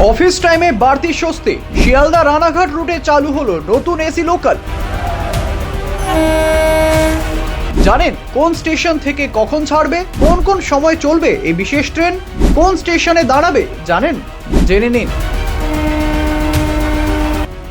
Office টাইমে বাড়তি স্বস্তি। শিয়ালদা রানাঘাট রুটে চালু হলো নতুন এসি লোকাল। জানেন কোন স্টেশন থেকে কখন ছাড়বে, কোন কোন সময় চলবে এই বিশেষ ট্রেন, কোন স্টেশনে দাঁড়াবে জানেন? জেনে নিন।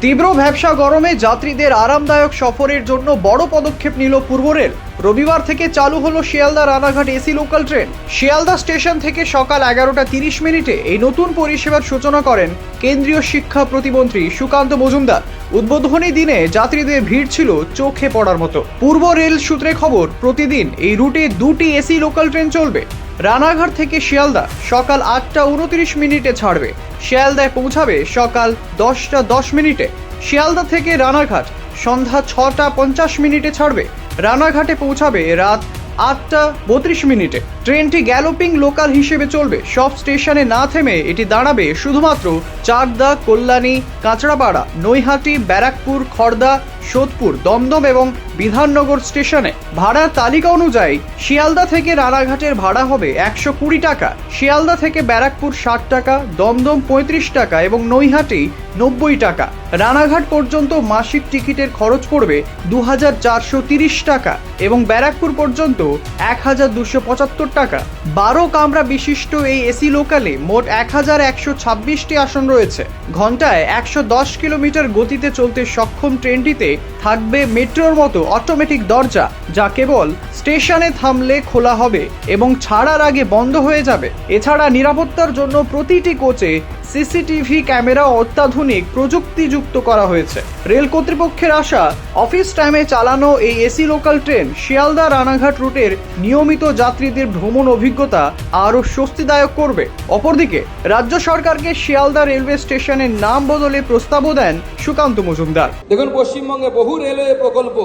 তীব্র ব্যবসা গরমে যাত্রীদের আরামদায়ক সফরের জন্য বড় পদক্ষেপ নিল পূর্ব রেল। রবিবার থেকে চালু হলো Sealdah Ranaghat AC local train. Sealdah station থেকে সকাল এগারোটা তিরিশ মিনিটে এই নতুন পরিষেবার সূচনা করেন কেন্দ্রীয় শিক্ষা প্রতিমন্ত্রী সুকান্ত মজুমদার। উদ্বোধনী দিনে যাত্রীদের ভিড় ছিল চোখে পড়ার মতো। পূর্ব রেল সূত্রে খবর, প্রতিদিন এই রুটে দুটি এসি লোকাল ট্রেন চলবে। রানাঘাট থেকে শিয়ালদা সকাল আটটা উনত্রিশ মিনিটে ছাড়বে। শিয়ালদায় পৌঁছাবে সকাল দশটা দশ মিনিটে। শিয়ালদা থেকে রানাঘাট সন্ধ্যা ছটা পঞ্চাশ মিনিটে ছাড়বে। রানাঘাটে পৌঁছাবে রাত আটটা বত্রিশ মিনিটে। ট্রেনটি গ্যালোপিং লোকাল হিসেবে চলবে। সব স্টেশনে না থেমে এটি দাঁড়াবে শুধুমাত্র চাকদা, কল্যাণী, কাঁচড়াপাড়া, নৈহাটি, ব্যারাকপুর খড়দা সোদপুর, দমদম এবং বিধাননগর স্টেশনে। ভাড়ার তালিকা অনুযায়ী শিয়ালদা থেকে রানাঘাটের ভাড়া হবে একশো কুড়ি টাকা, শিয়ালদা থেকে ব্যারাকপুর ষাট টাকা, দমদম পঁয়ত্রিশ টাকা এবং নৈহাটি নব্বই টাকা। রানাঘাট পর্যন্ত মাসিক টিকিটের খরচ পড়বে দু টাকা এবং ব্যারাকপুর পর্যন্ত এক হাজার দুশো পঁচাত্তর টাকা। বারো কামরা বিশিষ্ট এই এসি লোকালে মোট এক হাজার একশো ছাব্বিশটি আসন রয়েছে। ঘন্টায় একশো দশ কিলোমিটার গতিতে চলতে সক্ষম ট্রেনটিতে থাকবে মেট্রোর মতো অটোমেটিক দরজা, যা কেবল স্টেশনে থামলে খোলা হবে এবং ছাড়ার আগে বন্ধ হয়ে যাবে। এছাড়া নিরাপত্তার জন্য প্রতিটি কোচে সিসিটিভি ক্যামেরা অত্যাধুনিক, প্রযুক্তিযুক্ত করা হয়েছে। রেল কর্তৃপক্ষের আশা, অফিস টাইমে চালানো এই AC local train Sealdah Ranaghat রুটের নিয়মিত যাত্রীদের ভ্রমণ অভিজ্ঞতা আরও স্বস্তিদায়ক করবে। অপরদিকে, রাজ্য সরকারকে শিয়ালদা রেলওয়ে স্টেশনের নাম বদলে প্রস্তাবও দেন সুকান্ত মজুমদার। দেখুন, পশ্চিমবঙ্গে বহু রেলওয়ে প্রকল্প,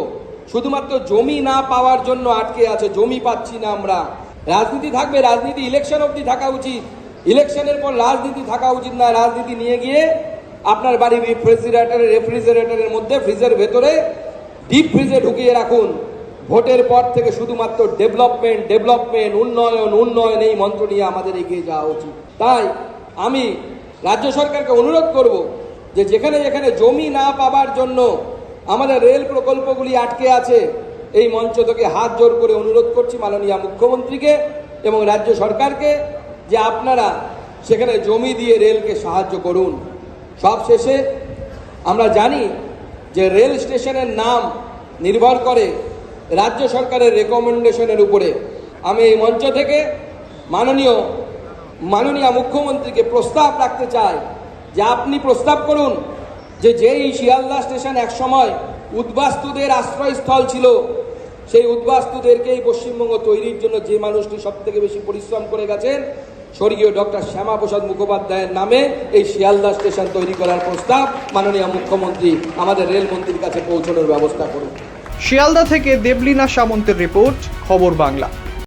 শুধুমাত্র জমি না পাওয়ার জন্য আটকে আছে, জমি পাচ্ছি না আমরা। রাজনীতি থাকবে, রাজনীতি ইলেকশন অবধি থাকা উচিত। ইলেকশনের পর রাজনীতি থাকা উচিত না, রাজনীতি নিয়ে গিয়ে আপনার বাড়ির রেফ্রিজারেটরের রেফ্রিজারেটরের মধ্যে ফ্রিজের ভেতরে ডিপ ফ্রিজে ঢুকিয়ে রাখুন। ভোটের পর থেকে শুধুমাত্র ডেভেলপমেন্ট ডেভেলপমেন্ট উন্নয়ন উন্নয়ন এই মন্ত্র নিয়ে আমাদের এগিয়ে যাওয়া উচিত। তাই আমি রাজ্য সরকারকে অনুরোধ করব যে যেখানে যেখানে জমি না পাবার জন্য আমাদের রেল প্রকল্পগুলি আটকে আছে, এই মঞ্চ থেকে হাত জোর করে অনুরোধ করছি মাননীয় মুখ্যমন্ত্রীকে এবং রাজ্য সরকারকে যে আপনারা সেখানে জমি দিয়ে রেলকে সাহায্য করুন। সব শেষে আমরা জানি যে রেল স্টেশনের নাম নির্ভর করে রাজ্য সরকারের রেকমেন্ডেশনের উপরে। আমি এই মঞ্চ থেকে মাননীয় মাননীয় মুখ্যমন্ত্রীকে প্রস্তাব রাখতে চাই যে আপনি প্রস্তাব করুন যে যেই শিয়ালদা স্টেশন একসময় উদ্বাস্তুদের আশ্রয়স্থল ছিল, সেই উদ্বাস্তুদেরকেই পশ্চিমবঙ্গ তৈরির জন্য যে মানুষটি সব থেকে বেশি পরিশ্রম করে গেছেন স্বর্গীয় ডক্টর শ্যামাপ্রসাদ মুখোপাধ্যায়ের নামে এই শিয়ালদা স্টেশন তৈরি করার প্রস্তাব মাননীয় মুখ্যমন্ত্রী আমাদের রেলমন্ত্রীর কাছে পৌঁছানোর ব্যবস্থা করুন। শিয়ালদা থেকে দেবলীনা সামন্তের রিপোর্ট, খবর বাংলা।